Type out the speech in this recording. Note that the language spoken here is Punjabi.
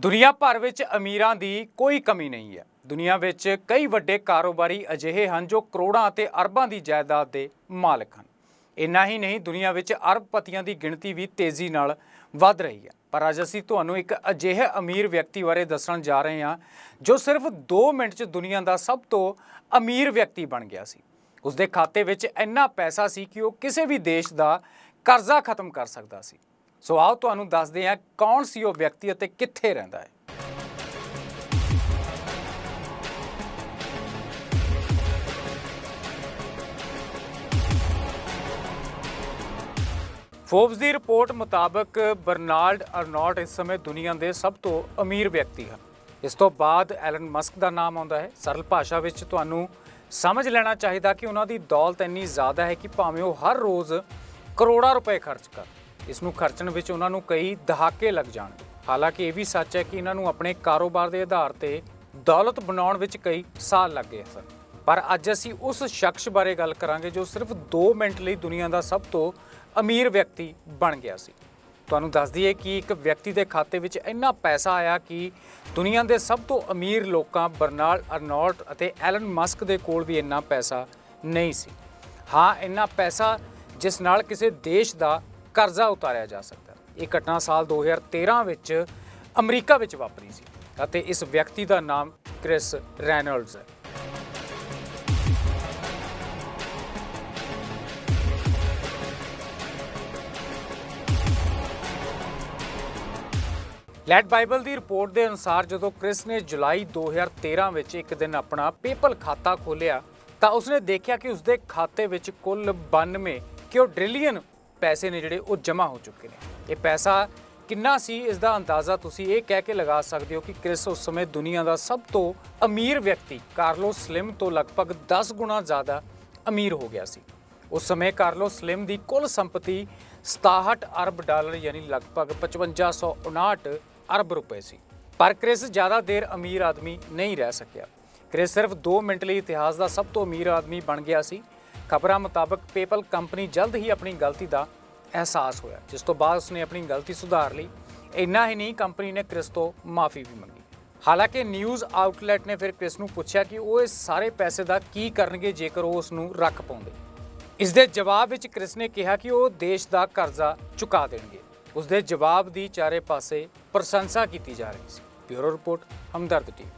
ਦੁਨੀਆ ਭਰ ਵਿੱਚ ਅਮੀਰਾਂ ਦੀ ਕੋਈ ਕਮੀ ਨਹੀਂ ਹੈ। ਦੁਨੀਆ ਵਿੱਚ ਕਈ ਵੱਡੇ ਕਾਰੋਬਾਰੀ ਅਜਿਹੇ ਹਨ ਜੋ ਕਰੋੜਾਂ ਅਤੇ ਅਰਬਾਂ ਦੀ ਜਾਇਦਾਦ ਦੇ ਮਾਲਕ ਹਨ। ਇੰਨਾ ਹੀ ਨਹੀਂ, ਦੁਨੀਆ ਵਿੱਚ ਅਰਬਪਤੀਆਂ ਦੀ ਗਿਣਤੀ ਵੀ ਤੇਜ਼ੀ ਨਾਲ ਵੱਧ ਰਹੀ ਹੈ। ਪਰ ਅੱਜ ਅਸੀਂ ਤੁਹਾਨੂੰ ਇੱਕ ਅਜਿਹੇ ਅਮੀਰ ਵਿਅਕਤੀ ਬਾਰੇ ਦੱਸਣ ਜਾ ਰਹੇ ਹਾਂ, ਜੋ ਸਿਰਫ 2 ਮਿੰਟ 'ਚ ਦੁਨੀਆ ਦਾ ਸਭ ਤੋਂ ਅਮੀਰ ਵਿਅਕਤੀ ਬਣ ਗਿਆ ਸੀ। ਉਸ ਦੇ ਖਾਤੇ ਵਿੱਚ ਇੰਨਾ ਪੈਸਾ ਸੀ ਕਿ ਉਹ ਕਿਸੇ ਵੀ ਦੇਸ਼ ਦਾ ਕਰਜ਼ਾ ਖਤਮ ਕਰ ਸਕਦਾ ਸੀ। ਸੋ ਆਓ ਤੁਹਾਨੂੰ ਦੱਸਦੇ ਹਾਂ ਕੌਣ ਸੀ ਉਹ ਵਿਅਕਤੀ ਅਤੇ ਕਿੱਥੇ ਰਹਿੰਦਾ ਹੈ। ਫੋਰਬਸ ਦੀ ਰਿਪੋਰਟ ਮੁਤਾਬਕ ਬਰਨਾਲਡ ਅਰਨੌਟ ਇਸ ਸਮੇਂ ਦੁਨੀਆ ਦੇ ਸਭ ਤੋਂ ਅਮੀਰ ਵਿਅਕਤੀ ਹਨ। ਇਸ ਤੋਂ ਬਾਅਦ ਐਲਨ ਮਸਕ ਦਾ ਨਾਮ ਆਉਂਦਾ ਹੈ। ਸਰਲ ਭਾਸ਼ਾ ਵਿੱਚ ਤੁਹਾਨੂੰ ਸਮਝ ਲੈਣਾ ਚਾਹੀਦਾ ਕਿ ਉਹਨਾਂ ਦੀ ਦੌਲਤ ਇੰਨੀ ਜ਼ਿਆਦਾ ਹੈ ਕਿ ਭਾਵੇਂ ਉਹ ਹਰ ਰੋਜ਼ ਕਰੋੜਾਂ ਰੁਪਏ ਖਰਚ ਕਰਨ ਇਸ ਨੂੰ ਖਰਚਣ ਵਿੱਚ ਉਹਨਾਂ ਨੂੰ ਕਈ ਦਹਾਕੇ ਲੱਗ ਜਾਣਗੇ ਹਾਲਾਂਕਿ ਇਹ ਵੀ ਸੱਚ ਹੈ ਕਿ ਇਹਨਾਂ ਨੂੰ ਆਪਣੇ ਕਾਰੋਬਾਰ ਦੇ ਆਧਾਰ ਤੇ ਦੌਲਤ ਬਣਾਉਣ ਵਿੱਚ ਕਈ ਸਾਲ ਲੱਗ ਗਏ ਸਨ। ਪਰ ਅੱਜ ਅਸੀਂ ਉਸ ਸ਼ਖਸ ਬਾਰੇ ਗੱਲ ਕਰਾਂਗੇ ਜੋ ਸਿਰਫ 2 ਮਿੰਟ ਲਈ ਦੁਨੀਆ ਦਾ ਸਭ ਤੋਂ ਅਮੀਰ ਵਿਅਕਤੀ ਬਣ ਗਿਆ ਸੀ। ਤੁਹਾਨੂੰ ਦੱਸ ਦਈਏ ਕਿ ਇੱਕ ਵਿਅਕਤੀ ਦੇ ਖਾਤੇ ਵਿੱਚ ਇੰਨਾ ਪੈਸਾ ਆਇਆ ਕਿ ਦੁਨੀਆ ਦੇ ਸਭ ਤੋਂ ਅਮੀਰ ਲੋਕਾਂ ਬਰਨਾਲ ਅਰਨੌਲਟ ਅਤੇ ਐਲਨ ਮਸਕ ਦੇ ਕੋਲ ਵੀ ਇੰਨਾ ਪੈਸਾ ਨਹੀਂ ਸੀ। ਹਾਂ, ਇੰਨਾ ਪੈਸਾ ਜਿਸ ਨਾਲ ਕਿਸੇ ਦੇਸ਼ ਦਾ ਕਰਜ਼ਾ ਉਤਾਰਿਆ ਜਾ ਸਕਦਾ ਇਹ ਘਟਨਾ ਸਾਲ 2013 ਵਿੱਚ ਅਮਰੀਕਾ ਵਿੱਚ ਵਾਪਰੀ ਸੀ ਅਤੇ ਇਸ ਵਿਅਕਤੀ ਦਾ ਨਾਮ ਕ੍ਰਿਸ ਰੈਨੋਲਡਸ ਹੈ। ਲੈਟ ਬਾਈਬਲ ਦੀ ਰਿਪੋਰਟ ਦੇ ਅਨੁਸਾਰ ਜਦੋਂ ਕ੍ਰਿਸ ਨੇ ਜੁਲਾਈ 2013 ਵਿੱਚ ਇੱਕ ਦਿਨ ਆਪਣਾ ਪੇਪਲ ਖਾਤਾ ਖੋਲ੍ਹਿਆ ਤਾਂ ਉਸਨੇ ਦੇਖਿਆ ਕਿ ਉਸਦੇ ਖਾਤੇ ਵਿੱਚ ਕੁੱਲ 92 ਕਿਉਡ੍ਰਿਲੀਅਨ ਪੈਸੇ ਨੇ ਜਿਹੜੇ ਉਹ ਜਮ੍ਹਾਂ ਹੋ ਚੁੱਕੇ ਨੇ। ਇਹ ਪੈਸਾ ਕਿੰਨਾ ਸੀ ਇਸ ਦਾ ਅੰਦਾਜ਼ਾ ਤੁਸੀਂ ਇਹ ਕਹਿ ਕੇ ਲਗਾ ਸਕਦੇ ਹੋ ਕਿ ਕ੍ਰਿਸ ਉਸ ਸਮੇਂ ਦੁਨੀਆ ਦਾ ਸਭ ਤੋਂ ਅਮੀਰ ਵਿਅਕਤੀ ਕਾਰਲੋਸ ਸਲਿਮ ਤੋਂ ਲਗਭਗ 10 ਗੁਣਾ ਜ਼ਿਆਦਾ ਅਮੀਰ ਹੋ ਗਿਆ ਸੀ। ਉਸ ਸਮੇਂ ਕਾਰਲੋਸ ਸਲਿਮ ਦੀ ਕੁੱਲ ਸੰਪਤੀ 67 ਅਰਬ ਡਾਲਰ ਯਾਨੀ ਲਗਭਗ 5559 ਅਰਬ ਰੁਪਏ ਸੀ। ਪਰ ਕ੍ਰਿਸ ਜ਼ਿਆਦਾ ਦੇਰ ਅਮੀਰ ਆਦਮੀ ਨਹੀਂ ਰਹਿ ਸਕਿਆ। ਕ੍ਰਿਸ ਸਿਰਫ 2 ਮਿੰਟ ਲਈ ਇਤਿਹਾਸ ਦਾ ਸਭ ਤੋਂ ਅਮੀਰ ਆਦਮੀ ਬਣ ਗਿਆ ਸੀ। ਖਬਰਾਂ ਮੁਤਾਬਕ ਪੇਪਲ ਕੰਪਨੀ ਜਲਦ ਹੀ ਆਪਣੀ ਗਲਤੀ ਦਾ ਅਹਿਸਾਸ ਹੋਇਆ, ਜਿਸ ਤੋਂ ਬਾਅਦ ਉਸਨੇ ਆਪਣੀ ਗਲਤੀ ਸੁਧਾਰ ਲਈ। ਇੰਨਾ ਹੀ ਨਹੀਂ, ਕੰਪਨੀ ਨੇ ਕ੍ਰਿਸ ਤੋਂ ਮਾਫੀ ਵੀ ਮੰਗੀ। ਹਾਲਾਂਕਿ ਨਿਊਜ਼ ਆਊਟਲੈਟ ਨੇ ਫਿਰ ਕ੍ਰਿਸ ਨੂੰ ਪੁੱਛਿਆ ਕਿ ਉਹ ਇਸ ਸਾਰੇ ਪੈਸੇ ਦਾ ਕੀ ਕਰਨਗੇ ਜੇਕਰ ਉਹ ਉਸ ਨੂੰ ਰੱਖ ਪਾਉਂਦੇ। ਇਸ ਦੇ ਜਵਾਬ ਵਿੱਚ ਕ੍ਰਿਸ ਨੇ ਕਿਹਾ ਕਿ ਉਹ ਦੇਸ਼ ਦਾ ਕਰਜ਼ਾ ਚੁਕਾ ਦੇਣਗੇ। ਉਸ ਦੇ ਜਵਾਬ ਦੀ ਚਾਰੇ ਪਾਸੇ ਪ੍ਰਸ਼ੰਸਾ ਕੀਤੀ ਜਾ ਰਹੀ ਸੀ। Bureau report, Hamdard TV.